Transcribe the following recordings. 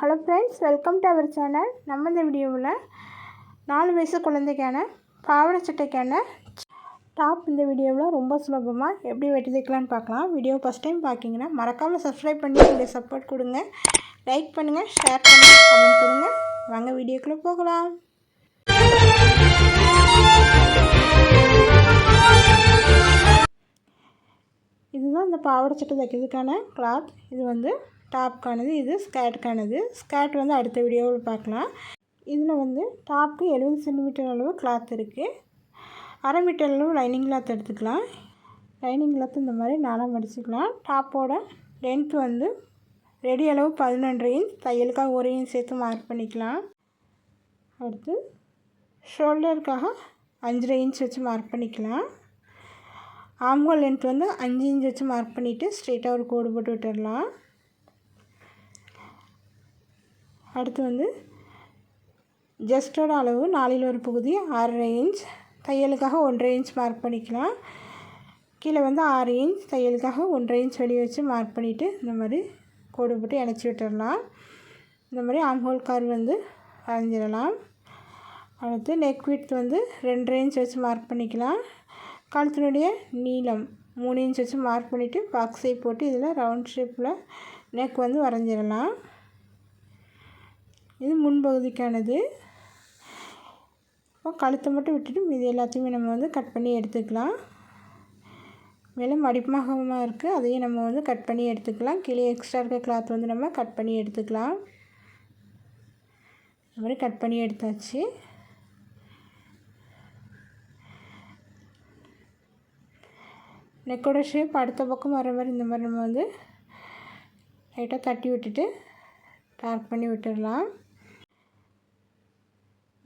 Hello friends welcome to our channel. நம்ம இந்த வீடியோவில் நாலு வயசு குழந்தைக்கான பாவாடை சட்டைக்கான டாப் இந்த வீடியோவில் ரொம்ப சுலபமாக எப்படி வெட்டி தைக்கலான்னு பார்க்கலாம். வீடியோ ஃபஸ்ட் டைம் பார்க்கிங்கன்னா மறக்காமல் சப்ஸ்கிரைப் பண்ணி உங்களுடைய சப்போர்ட் கொடுங்க. லைக் பண்ணுங்கள் ஷேர் பண்ணுங்கள் கமெண்ட் பண்ணுங்கள் வாங்க வீடியோக்குள்ளே போகலாம். இதுதான் இந்த பாவாடை சட்டை தைக்கிறதுக்கான கிளாத் இது வந்து டாப்க்கானது இது ஸ்கேர்ட்டுக்கானது ஸ்கேர்ட் வந்து அடுத்த வீடியோவில் பார்க்கலாம். இதில் வந்து டாப்க்கு எழுபது சென்டிமீட்டர் அளவு கிளாத் இருக்குது அரை மீட்டர் அளவு லைனிங் கிளாத் எடுத்துக்கலாம். லைனிங் கிளாத் இந்த மாதிரி நாளாக மடிச்சுக்கலாம் டாப்போட லென்த் வந்து ரெடி அளவு பதினொன்று இன்ச் தையலுக்காக ஒரு இன்ச் சேர்த்து மார்க் பண்ணிக்கலாம். அடுத்து ஷோல்டருக்காக அஞ்சரை இன்ச் வச்சு மார்க் பண்ணிக்கலாம். ஆம்கோல் லென்த் வந்து அஞ்சு இன்ச் வச்சு மார்க் பண்ணிவிட்டு ஸ்ட்ரெயிட்டாக ஒரு கோடு போட்டு விட்டுடலாம். அடுத்து வந்து ஜஸ்டோட அளவு நாலில் ஒரு பகுதி ஆறரை இன்ச் தையலுக்காக ஒன்றரை இன்ச் மார்க் பண்ணிக்கலாம். கீழே வந்து ஆறு இன்ச் தையலுக்காக ஒன்றரை இன்ச் வெளியே வச்சு மார்க் பண்ணிவிட்டு இந்த மாதிரி கோடு போட்டு இணைச்சி விட்டுடலாம் இந்த மாதிரி ஆம்ஹோல் கார் வந்து வரைஞ்சிடலாம் அடுத்து நெக் வித் வந்து ரெண்டரை இன்ச் வச்சு மார்க் பண்ணிக்கலாம். கழுத்தினுடைய நீளம் மூணு இன்ச் வச்சு மார்க் பண்ணிவிட்டு பாக்ஸை போட்டு இதில் ரவுண்ட் ஷேப்பில் நெக் வந்து வரைஞ்சிடலாம். இது முன்பகுதிக்கானது. இப்போ கழுத்தை மட்டும் விட்டுட்டு மீதி எல்லாத்தையுமே நம்ம வந்து கட் பண்ணி எடுத்துக்கலாம். மேலே மடிப்பாகமாக இருக்குது அதையும் நம்ம வந்து கட் பண்ணி எடுத்துக்கலாம். கீழே எக்ஸ்ட்ரா இருக்க கிளாத் வந்து நம்ம கட் பண்ணி எடுத்துக்கலாம். இந்த மாதிரி கட் பண்ணி எடுத்தாச்சு. நெக்கோட ஷேப் அடுத்த பக்கம் வர மாதிரி இந்த மாதிரி நம்ம வந்து லைட்டாக தட்டி விட்டுட்டு டார்க் பண்ணி விட்டுடலாம்.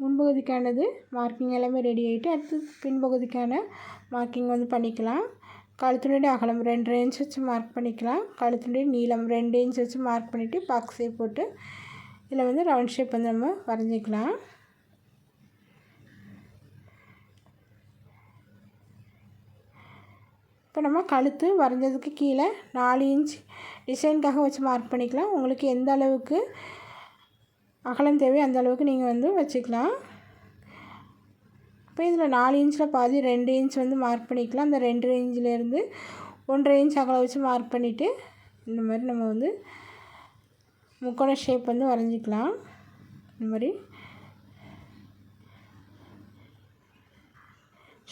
முன்பகுதிக்கானது மார்க்கிங் எல்லாமே ரெடி ஆகிட்டு அடுத்து பின்பகுதிக்கான மார்க்கிங் வந்து பண்ணிக்கலாம். கழுத்துடைய அகலம் ரெண்டு இன்ச் வச்சு மார்க் பண்ணிக்கலாம். கழுத்துனுடைய நீளம் ரெண்டு இன்ச் வச்சு மார்க் பண்ணிவிட்டு பாக்ஸ் ஷேப் போட்டு இதில் வந்து ரவுண்ட் ஷேப் வந்து நம்ம வரைஞ்சிக்கலாம். இப்போ நம்ம கழுத்து வரைஞ்சதுக்கு கீழே நாலு இன்ச் டிசைனுக்காக வச்சு மார்க் பண்ணிக்கலாம். உங்களுக்கு எந்த அளவுக்கு அகலம் தேவை அந்த அளவுக்கு நீங்கள் வந்து வச்சுக்கலாம். இப்போ இதில் நாலு இன்ச்சில் பாதி ரெண்டு இன்ச் வந்து மார்க் பண்ணிக்கலாம். அந்த ரெண்டு இன்ச்சிலேருந்து ஒன்றரை இன்ச் அகலம் வச்சு மார்க் பண்ணிவிட்டு இந்த மாதிரி நம்ம வந்து முக்கோண ஷேப் வந்து வரைஞ்சிக்கலாம். இந்த மாதிரி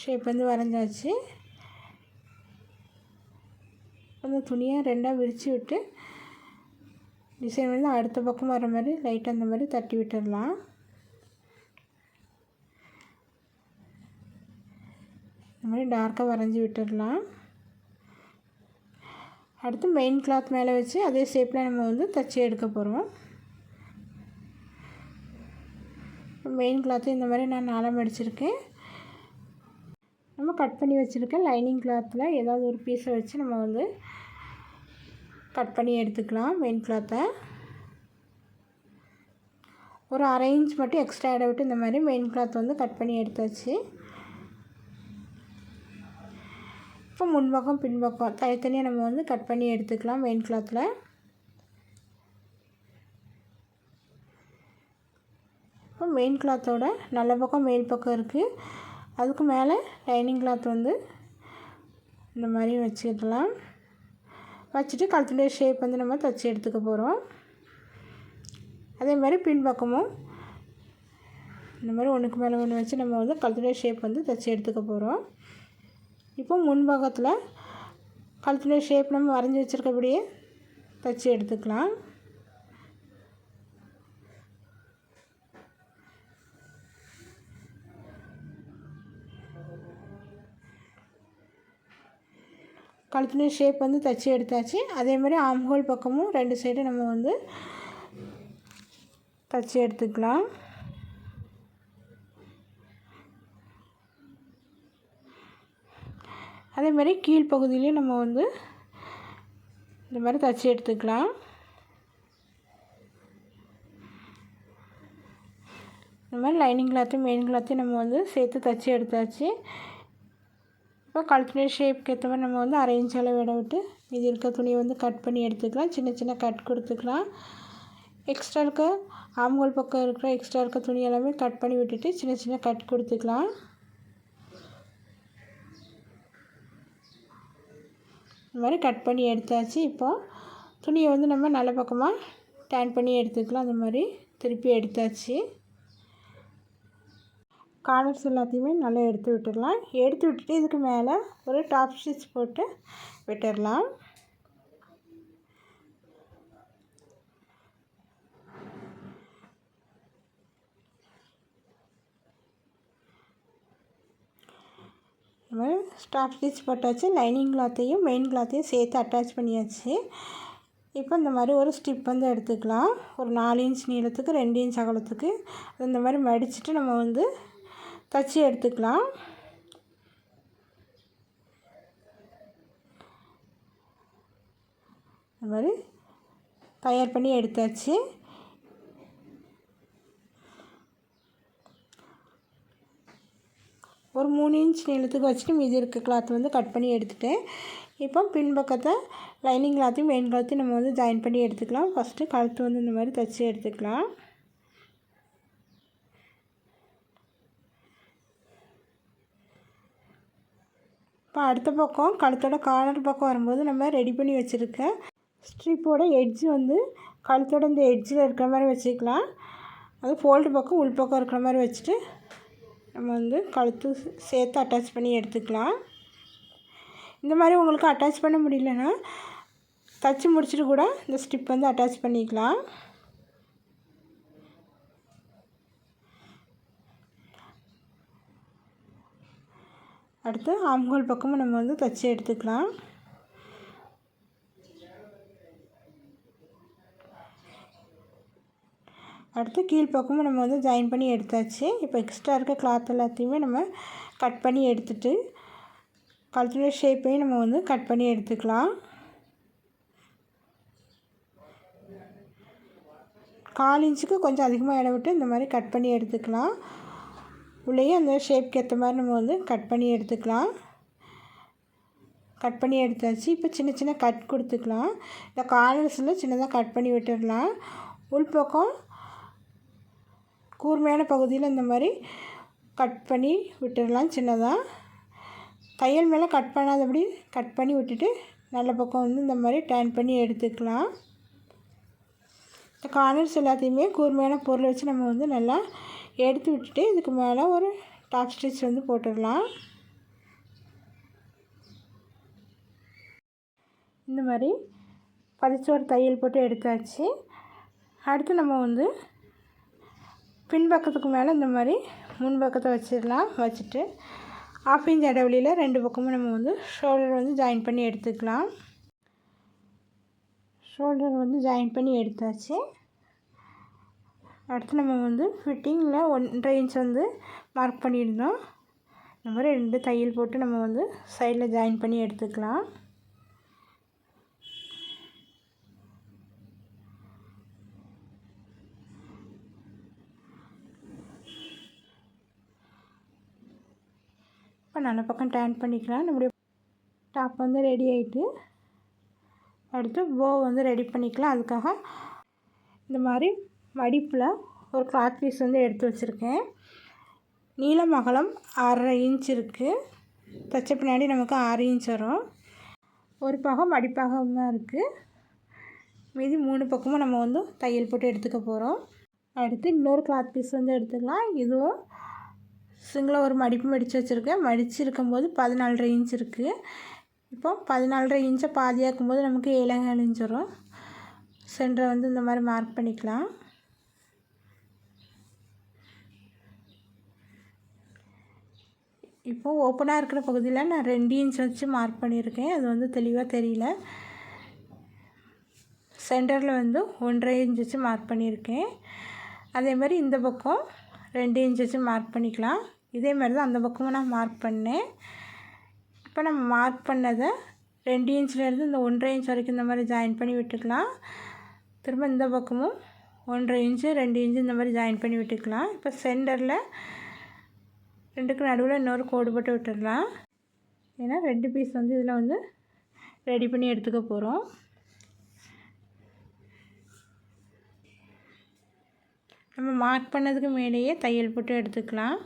ஷேப் வந்து வரைஞ்சாச்சு. அந்த துணியை ரெண்டாக விரித்து விட்டு டிசைன் வந்து அடுத்த பக்கம் வர மாதிரி லைட்டாக அந்த மாதிரி தட்டி விட்டுடலாம் இந்த மாதிரி டார்க்காக வரைஞ்சி விட்டுடலாம் அடுத்து மெயின் கிளாத் மேலே வச்சு அதே ஷேப்பில் நம்ம வந்து தச்சு எடுக்க போகிறோம் மெயின் கிளாத்து இந்த மாதிரி நான் நாளம் அடிச்சிருக்கேன். நம்ம கட் பண்ணி வச்சுருக்கேன் லைனிங் கிளாத்தில் ஏதாவது ஒரு பீஸை வச்சு நம்ம வந்து கட் பண்ணி எடுத்துக்கலாம் மெயின் கிளாத்தை ஒரு அரை இன்ச் மட்டும் எக்ஸ்ட்ரா இடம் விட்டு இந்த மாதிரி மெயின் கிளாத் வந்து கட் பண்ணி எடுத்தாச்சு இப்போ முன்பக்கம் பின்பக்கம் தனித்தனியாக நம்ம வந்து கட் பண்ணி எடுத்துக்கலாம் மெயின் கிளாத்தில் இப்போ மெயின் கிளாத்தோட நல்ல பக்கம் மேல் பக்கம் இருக்குது அதுக்கு மேலே லைனிங் கிளாத் வந்து இந்த மாதிரி வச்சுக்கலாம். வச்சுட்டு கழுத்துடைய ஷேப் வந்து நம்ம தைச்சி எடுத்துக்க போகிறோம் அதே மாதிரி பின்பக்கமும் இந்த மாதிரி ஒன்றுக்கு மேலே ஒன்று வச்சு நம்ம வந்து கழுத்துடைய ஷேப் வந்து தைச்சி எடுத்துக்க போகிறோம் இப்போ முன்பக்கத்தில் கழுத்துடைய ஷேப் நம்ம வரைஞ்சி வச்சுருக்கபடியே தைச்சி எடுத்துக்கலாம். கழுத்துலேயும் ஷேப் வந்து தைச்சி எடுத்தாச்சு. அதே மாதிரி ஆம்ஹோல் பக்கமும் ரெண்டு சைடும் நம்ம வந்து தைச்சி எடுத்துக்கலாம். அதே மாதிரி கீழ்ப்பகுதியிலையும் நம்ம வந்து இந்த மாதிரி தைச்சி எடுத்துக்கலாம். இந்த மாதிரி லைனிங் கிளாத்தையும் மெயின் கிளாத்தையும் நம்ம வந்து சேர்த்து தைச்சி எடுத்தாச்சு. இப்போ கழுத்துடைய ஷேப்க்கு ஏற்ற மாதிரி நம்ம வந்து அரை இன்ச் அளவு விட விட்டு இது இருக்க துணியை வந்து கட் பண்ணி எடுத்துக்கலாம். சின்ன சின்ன கட் கொடுத்துக்கலாம். எக்ஸ்ட்ரா இருக்க ஆம்கோல் பக்கம் இருக்கிற எக்ஸ்ட்ரா இருக்க துணி எல்லாமே கட் பண்ணி விட்டுட்டு சின்ன சின்ன கட் கொடுத்துக்கலாம். இந்த மாதிரி கட் பண்ணி எடுத்தாச்சு. இப்போது துணியை வந்து நம்ம நல்ல பக்கமாக டேன் பண்ணி எடுத்துக்கலாம். அந்த மாதிரி திருப்பி எடுத்தாச்சு. கார்னர்ஸ் எல்லாத்தையுமே நல்லா எடுத்து விட்டுடலாம். எடுத்து விட்டுட்டு இதுக்கு மேலே ஒரு டாப் ஸ்டிச் போட்டு விட்டுடலாம். மாதிரி ஸ்டாப் ஸ்டிச் போட்டாச்சு. லைனிங் கிளாத்தையும் மெயின் கிளாத்தையும் சேர்த்து அட்டாச் பண்ணியாச்சு. இப்போ இந்த மாதிரி ஒரு ஸ்டிப் வந்து எடுத்துக்கலாம். ஒரு நாலு இன்ச் நீளத்துக்கு ரெண்டு இன்ச் அகலத்துக்கு. இந்த மாதிரி மடிச்சுட்டு நம்ம வந்து தச்சு எடுத்துக்கலாம். இந்த மாதிரி தயார் பண்ணி எடுத்தாச்சு. ஒரு மூணு இன்ச் நீளத்துக்கு வச்சுட்டு மீதி இருக்க கிளாத் வந்து கட் பண்ணி எடுத்துட்டேன். இப்போ பின்பக்கத்தை லைனிங் கிளாத்தையும் மெயின் கிளாத்தையும் நம்ம வந்து ஜாயின் பண்ணி எடுத்துக்கலாம். ஃபஸ்ட்டு கழுத்து வந்து இந்த மாதிரி தைச்சி எடுத்துக்கலாம். இப்போ அடுத்த பக்கம் கழுத்தோட கார்னர் பக்கம் வரும்போது நம்ம ரெடி பண்ணி வச்சுருக்க ஸ்ட்ரிப்போட எட்ஜ் வந்து கழுத்தோட இந்த எட்ஜில் இருக்கிற மாதிரி வச்சுக்கலாம். அது ஃபோல்டு பக்கம் உள் பக்கம் இருக்கிற மாதிரி வச்சுட்டு நம்ம வந்து கழுத்து சேர்த்து அட்டாச் பண்ணி எடுத்துக்கலாம். இந்த மாதிரி உங்களுக்கு அட்டாச் பண்ண முடியலன்னா தச்சு முடிச்சுட்டு கூட இந்த ஸ்டிப் வந்து அட்டாச் பண்ணிக்கலாம். அடுத்து ஆம்கோல் பக்கமும் நம்ம வந்து தச்சு எடுத்துக்கலாம். அடுத்து கீழ்ப்பக்கமும் நம்ம வந்து ஜாயின் பண்ணி எடுத்தாச்சு. இப்போ எக்ஸ்ட்ரா இருக்க கிளாத் எல்லாத்தையுமே நம்ம கட் பண்ணி எடுத்துட்டு கழுத்துடைய ஷேப்பையும் நம்ம வந்து கட் பண்ணி எடுத்துக்கலாம். கால் இன்ச்சுக்கு கொஞ்சம் அதிகமாக இடம் விட்டு இந்த மாதிரி கட் பண்ணி எடுத்துக்கலாம். உள்ளேயே அந்த ஷேப்க்கு ஏற்ற மாதிரி நம்ம வந்து கட் பண்ணி எடுத்துக்கலாம். கட் பண்ணி எடுத்தாச்சு. இப்போ சின்ன சின்ன கட் கொடுத்துக்கலாம். இந்த கார்னர்ஸில் சின்னதாக கட் பண்ணி விட்டுடலாம். உள்பக்கம் கூர்மையான பகுதியில் இந்த மாதிரி கட் பண்ணி விட்டுடலாம் சின்னதாக தையல் மேலே கட் பண்ணாதபடி கட் பண்ணி விட்டுட்டு நல்ல பக்கம் வந்து இந்த மாதிரி டேன் பண்ணி எடுத்துக்கலாம். இந்த கார்னர்ஸ் எல்லாத்தையுமே கூர்மையான பொருளை வச்சு நம்ம வந்து நல்லா எடுத்து விட்டுட்டு இதுக்கு மேலே ஒரு டாப் ஸ்டிச் வந்து போட்டுடலாம். இந்த மாதிரி பதிச்சோறு தையல் போட்டு எடுத்தாச்சு. அடுத்து நம்ம வந்து பின்பக்கத்துக்கு மேலே இந்த மாதிரி முன்பக்கத்தை வச்சிடலாம். வச்சுட்டு ஆஃப் இன்ச் இடைவெளியில் ரெண்டு பக்கமும் நம்ம வந்து ஷோல்டர் வந்து ஜாயின் பண்ணி எடுத்துக்கலாம். ஷோல்டர் வந்து ஜாயின் பண்ணி எடுத்தாச்சு. அடுத்து நம்ம வந்து ஃபிட்டிங்கில் ஒன்றரை இன்ச் வந்து மார்க் பண்ணியிருந்தோம். இந்த மாதிரி ரெண்டு தையல் போட்டு நம்ம வந்து சைடில் ஜாயின் பண்ணி எடுத்துக்கலாம். இப்போ நல்ல பக்கம் டேன் பண்ணிக்கலாம். நம்முடைய டாப் வந்து ரெடி ஆகிட்டு அடுத்து போ வந்து ரெடி பண்ணிக்கலாம். அதுக்காக இந்த மாதிரி மடிப்பில் ஒரு கிளாத் பீஸ் வந்து எடுத்து வச்சுருக்கேன். நீளம் அகலம் ஆறரை இன்ச் இருக்குது தைச்ச பின்னாடி நமக்கு ஆறு இன்ச் வரும். ஒரு பாகம் மடிப்பாகமாக இருக்குது மீதி மூணு பக்கமும் நம்ம வந்து தையல் போட்டு எடுத்துக்க போகிறோம் அடுத்து இன்னொரு கிளாத் பீஸ் வந்து எடுத்துக்கலாம். இதுவும் சிங்கிளாக ஒரு மடிப்பு மடித்து வச்சுருக்கேன். மடிச்சிருக்கும் போது பதினாலரை இன்ச் இருக்குது இப்போ பதினாலரை இன்ச்சை பாதியாக்கும் போது நமக்கு ஏழாங்க இன்ச் வரும். சென்டரை வந்து இந்த மாதிரி மார்க் பண்ணிக்கலாம். இப்போது ஓப்பனாக இருக்கிற பகுதியில் நான் ரெண்டு இன்ச் வச்சு மார்க் பண்ணியிருக்கேன். அது வந்து தெளிவாக தெரியல. சென்டரில் வந்து ஒன்றரை இன்ச் வச்சு மார்க் பண்ணியிருக்கேன். அதே மாதிரி இந்த பக்கம் ரெண்டு இன்ச் வச்சு மார்க் பண்ணிக்கலாம். இதே மாதிரி தான் அந்த பக்கமும் நான் மார்க் பண்ணேன். இப்போ நம்ம மார்க் பண்ணதை ரெண்டு இன்ச்லேருந்து இந்த ஒன்றரை இன்ச் வரைக்கும் இந்த மாதிரி ஜாயின் பண்ணி விட்டுக்கலாம். திரும்ப இந்த பக்கமும் ஒன்றரை இன்ச்சு ரெண்டு இன்ச்சு இந்த மாதிரி ஜாயின் பண்ணி விட்டுக்கலாம். இப்போ சென்டரில் ரெண்டுக்கும் நடுவில் இன்னொரு கோடு போட்டு விட்டுடலாம். ஏன்னா ரெண்டு பீஸ் வந்து இதில் வந்து ரெடி பண்ணி எடுத்துக்க போகிறோம் நம்ம மார்க் பண்ணதுக்கு மேலேயே தையல் போட்டு எடுத்துக்கலாம்.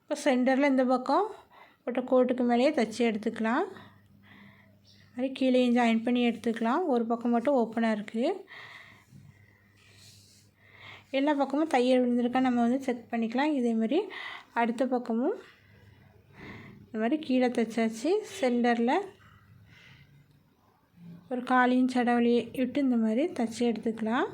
இப்போ சென்டரில் இந்த பக்கம் போட்ட கோட்டுக்கு மேலேயே தைச்சி எடுத்துக்கலாம். மாதிரி கீழேயும் ஜாயின் பண்ணி எடுத்துக்கலாம். ஒரு பக்கம் மட்டும் ஓப்பனாக இருக்குது எல்லா பக்கமும் தையல் விழுந்திருக்கா நம்ம வந்து செக் பண்ணிக்கலாம். இதேமாரி அடுத்த பக்கமும் இந்த மாதிரி கீழே தைச்சாச்சு. சென்டரில் ஒரு காலியும் சடவழியை விட்டு இந்த மாதிரி தைச்சி எடுத்துக்கலாம்.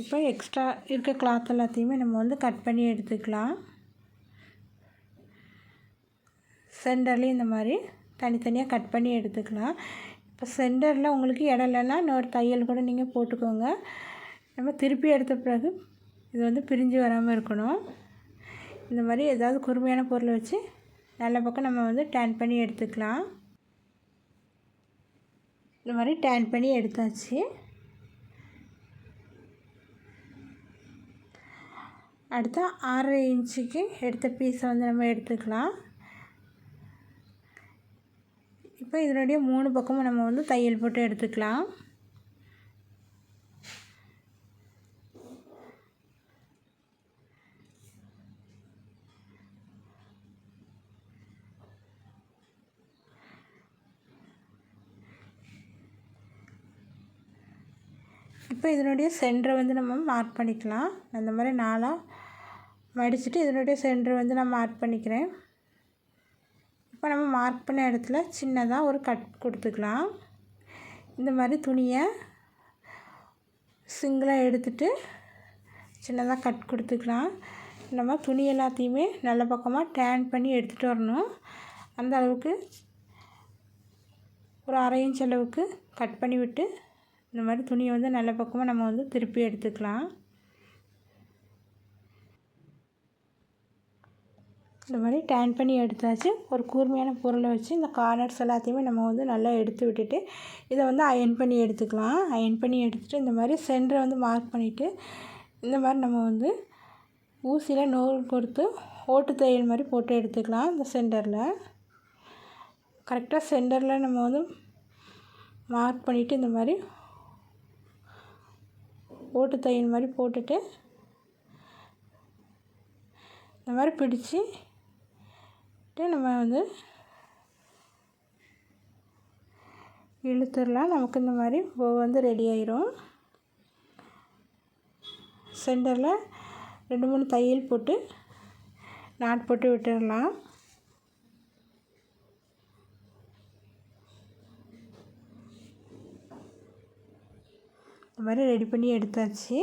இப்போ எக்ஸ்ட்ரா இருக்க கிளாத் எல்லாத்தையுமே நம்ம வந்து கட் பண்ணி எடுத்துக்கலாம். சென்டர்லேயும் இந்த மாதிரி தனித்தனியாக கட் பண்ணி எடுத்துக்கலாம். இப்போ சென்டரில் உங்களுக்கு இடம் இல்லைன்னா இன்னொரு தையல் கூட நீங்கள் போட்டுக்கோங்க. நம்ம திருப்பி எடுத்த பிறகு இது வந்து பிரிஞ்சு வராமல் இருக்கணும். இந்த மாதிரி ஏதாவது குறுமையான பொருளை வச்சு நல்ல பக்கம் நம்ம வந்து டேன் பண்ணி எடுத்துக்கலாம். இந்த மாதிரி டேன் பண்ணி எடுத்தாச்சு. அடுத்து ஆறரை இன்ச்சுக்கு எடுத்த பீஸை வந்து நம்ம எடுத்துக்கலாம். இப்போ இதனுடைய மூணு பக்கமும் நம்ம வந்து தையல் போட்டு எடுத்துக்கலாம். இப்போ இதனுடைய சென்டரை வந்து நம்ம மார்க் பண்ணிக்கலாம். அந்த மாதிரி நாளாக மடிச்சுட்டு இதனுடைய சென்டர் வந்து நான் மார்க் பண்ணிக்கிறேன். இப்போ நம்ம மார்க் பண்ண இடத்துல சின்னதாக ஒரு கட் கொடுத்துக்கலாம். இந்த மாதிரி துணியை சிங்கிளாக எடுத்துட்டு சின்னதாக கட் கொடுத்துக்கலாம். நம்ம துணி எல்லாத்தையுமே நல்ல பக்கமாக டேன் பண்ணி எடுத்துகிட்டு வரணும். அந்த அளவுக்கு ஒரு அரை இன்ச் அளவுக்கு கட் பண்ணி விட்டு இந்த மாதிரி துணியை வந்து நல்ல பக்கமாக நம்ம வந்து திருப்பி எடுத்துக்கலாம். இந்த மாதிரி டேன் பண்ணி எடுத்தாச்சு. ஒரு கூர்மையான பொருளை வச்சு இந்த கார்னர்ஸ் எல்லாத்தையுமே நம்ம வந்து நல்லா எடுத்து விட்டுட்டு இதை வந்து அயன் பண்ணி எடுத்துக்கலாம். அயன் பண்ணி எடுத்துகிட்டு இந்த மாதிரி சென்டரை வந்து மார்க் பண்ணிவிட்டு இந்த மாதிரி நம்ம வந்து ஊசியில் நூல் கொடுத்து ஓட்டு தையல் மாதிரி போட்டு எடுத்துக்கலாம் இந்த சென்டரில் கரெக்டாக சென்டரில் நம்ம வந்து மார்க் பண்ணிவிட்டு இந்த மாதிரி ஓட்டு தையல் மாதிரி போட்டுட்டு இந்த மாதிரி பிடிச்சி நம்ம வந்து இழுத்துடலாம். நமக்கு இந்த மாதிரி போ வந்து ரெடி ஆயிரும். சென்டரில் ரெண்டு மூணு தையல் போட்டு நாட் போட்டு விட்டுடலாம். இந்த மாதிரி ரெடி பண்ணி எடுத்தாச்சு.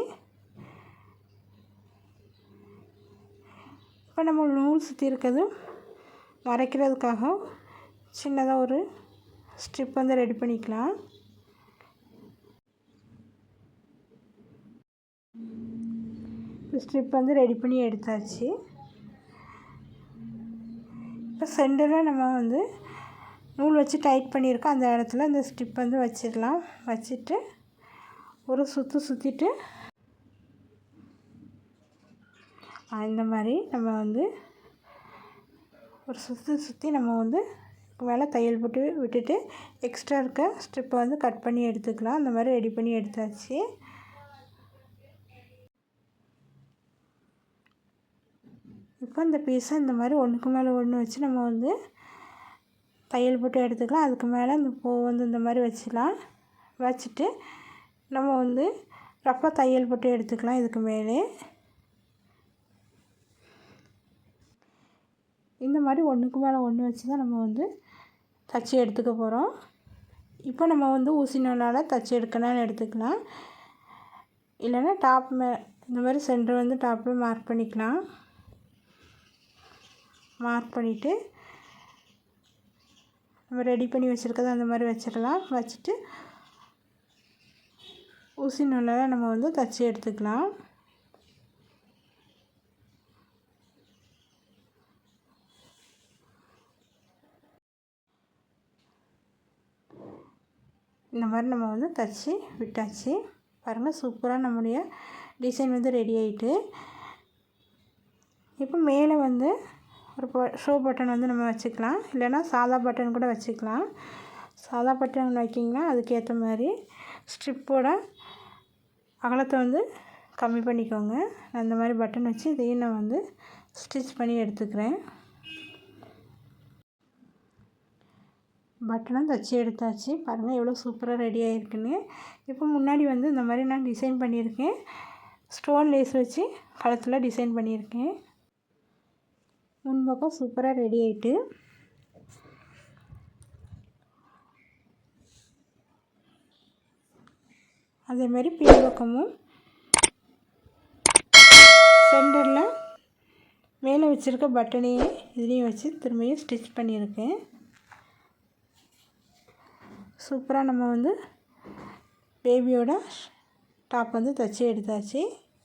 இப்போ நம்ம நூல் சுற்றி இருக்கிறதும் மறைக்கிறதுக்காக சின்னதாக ஒரு ஸ்ட்ரிப் வந்து ரெடி பண்ணிக்கலாம். ஸ்ட்ரிப் வந்து ரெடி பண்ணி எடுத்தாச்சு. இப்போ சென்டரில் நம்ம வந்து நூல் வச்சு டைட் பண்ணியிருக்கோம் அந்த இடத்துல இந்த ஸ்ட்ரிப் வந்து வச்சிடலாம். வச்சுட்டு ஒரு சுற்று சுற்றிட்டு இந்த மாதிரி நம்ம வந்து ஒரு சுற்றி சுற்றி நம்ம வந்து மேலே தையல் போட்டு விட்டுட்டு எக்ஸ்ட்ரா இருக்க ஸ்ட்ரிப்பை வந்து கட் பண்ணி எடுத்துக்கலாம். அந்த மாதிரி ரெடி பண்ணி எடுத்தாச்சு. இப்போ இந்த பீஸை இந்த மாதிரி ஒன்றுக்கு மேலே ஒன்று வச்சு நம்ம வந்து தையல் போட்டு எடுத்துக்கலாம். அதுக்கு மேலே அந்த பூ வந்து இந்த மாதிரி வச்சுக்கலாம். வச்சுட்டு நம்ம வந்து ரஃப்பாக தையல் போட்டு எடுத்துக்கலாம். இதுக்கு மேலே. இந்த மாதிரி ஒன்றுக்கு மேலே ஒன்று வச்சு தான் நம்ம வந்து தச்சு எடுத்துக்க போகிறோம் இப்போ நம்ம வந்து ஊசி நூலால் தச்சு எடுக்கணும்னு எடுத்துக்கலாம். இல்லைன்னா டாப் மே இந்த மாதிரி சென்டர் வந்து டாப்பில் மார்க் பண்ணிக்கலாம். மார்க் பண்ணிவிட்டு நம்ம ரெடி பண்ணி வச்சுருக்கதை அந்த மாதிரி வச்சிடலாம். வச்சுட்டு ஊசி நூலால் நம்ம வந்து தச்சு எடுத்துக்கலாம். இந்த மாதிரி நம்ம வந்து தைச்சி விட்டாச்சு. பாருங்கள் சூப்பராக நம்முடைய டிசைன் வந்து ரெடி ஆகிட்டு இப்போ மேலே வந்து ஒரு ஷோ பட்டன் வந்து நம்ம வச்சுக்கலாம். இல்லைன்னா சாதா பட்டன் கூட வச்சுக்கலாம். சாதா பட்டன் வைக்கிங்கன்னா அதுக்கேற்ற மாதிரி ஸ்ட்ரிப்போட அகலத்தை வந்து கம்மி பண்ணிக்கோங்க. அந்த மாதிரி பட்டன் வச்சு இதையும் நான் வந்து ஸ்டிச் பண்ணி எடுத்துக்கிறேன். பட்டனும் தைச்சி எடுத்தாச்சு. பாருங்கள் எவ்வளோ சூப்பராக ரெடி ஆகிருக்குன்னு இப்போ முன்னாடி வந்து இந்த மாதிரி நான் டிசைன் பண்ணியிருக்கேன். ஸ்டோன் லேஸ் வச்சு கழுத்தில் டிசைன் பண்ணியிருக்கேன். முன்பக்கம் சூப்பராக ரெடி ஆகிட்டு அதேமாதிரி பின்பக்கமும் சென்டரில் மேலே வச்சுருக்க பட்டனையே இதுலேயும் வச்சு திரும்பியும் ஸ்டிச் பண்ணியிருக்கேன். சூப்பராக நம்ம வந்து பேபியோட டாப் வந்து தைச்சி எடுத்தாச்சு.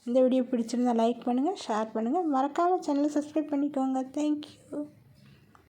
இந்த வீடியோ பிடிச்சிருந்தால் லைக் பண்ணுங்கள் ஷேர் பண்ணுங்கள் மறக்காமல் சேனலை சப்ஸ்கிரைப் பண்ணிக்கோங்க. தேங்க்யூ